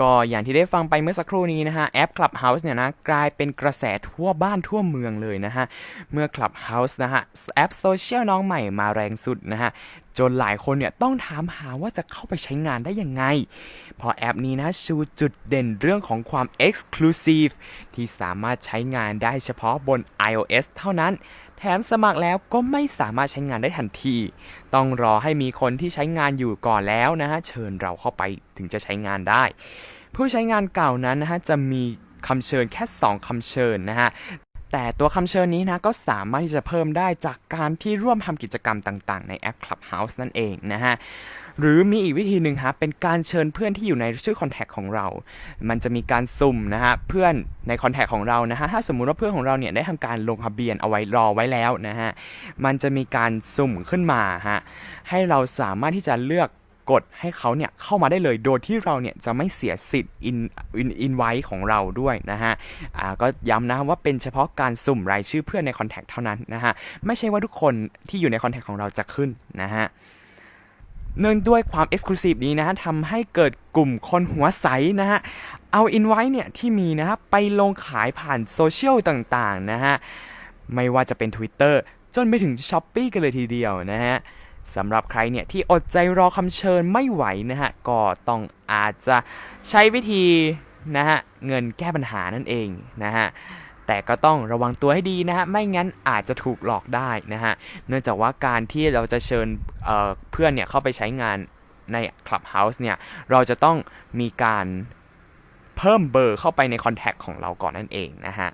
ก็อย่างที่ได้ฟังไปเมื่อสักครู่นี้นะฮะแอป Clubhouse เนี่ยนะกลายเป็นกระแสทั่วบ้านทั่วเมืองเลยนะฮะ เมื่อ Clubhouse นะฮะแอปโซเชียลน้องใหม่มาแรงสุดนะฮะ จนหลายคนเนี่ยต้องถามหาว่าจะเข้าไปใช้งานได้ยังไงพราะแอปนี้นะชูจุดเด่นเรื่องของความ Exclusive ที่สามารถใช้งานได้เฉพาะบน iOS เท่านั้น แถมสมัครแล้วก็ไม่สามารถใช้งานได้ทันที ต้องรอให้มีคนที่ใช้งานอยู่ก่อนแล้วนะฮะเชิญเราเข้าไปถึงจะใช้งานได้ ผู้ใช้งานเก่านั้นนะฮะจะมีคำเชิญแค่ 2 คำเชิญนะฮะ แต่ตัวคำเชิญนี้นะก็สามารถที่จะเพิ่มได้จากการที่ร่วมทำกิจกรรมต่างๆ ในแอป Clubhouse นั่นเองนะฮะหรือมีอีกวิธีหนึ่งฮะเป็นการเชิญเพื่อนที่อยู่ในชื่อคอนแทคของเรา มันจะมีการสุ่มนะฮะเพื่อนในคอนแทคของเรานะฮะถ้าสมมุติว่าเพื่อนของเราเนี่ยได้ทำการลงทะเบียนเอาไว้รอไว้แล้วนะฮะมันจะมีการสุ่มขึ้นมาฮะให้เราสามารถที่จะเลือก กดให้เขาเนี่ยเข้ามาได้เลย โดยที่เราเนี่ยจะไม่เสียสิทธิ์อินอินอินไว้ของเราด้วยนะฮะอ่าก็ย้ำนะว่าเป็นเฉพาะการสุ่มรายชื่อเพื่อนในคอนแทคเท่านั้นนะฮะไม่ใช่ว่าทุกคนที่อยู่ในคอนแทคของเราจะขึ้นนะฮะเนื่องด้วยความ Exclusive นี้นะฮะทำให้เกิดกลุ่มคนหัวใสนะฮะ เอาอินไว้เนี่ยที่มีนะฮะไปลงขายผ่านโซเชียลต่างๆนะฮะ ไม่ว่าจะเป็น Twitter จนไปถึง s h อ p e e กันเลยทีเดียวนะฮะ สำหรับใครเนี่ยที่อดใจรอคำเชิญไม่ไหวนะฮะ ก็ต้องอาจจะใช้วิธีนะฮะเงินแก้ปัญหานั่นเองนะฮะแต่ก็ต้องระวังตัวให้ดีนะฮะ ไม่งั้นอาจจะถูกหลอกได้นะฮะ เนื่องจากว่าการที่เราจะเชิญเเพื่อนเนี่ยเข้าไปใช้งานใน Clubhouse เนี่ย เราจะต้องมีการเพิ่มเบอร์เข้าไปในคอนแทคของเราก่อนนั่นเองนะฮะ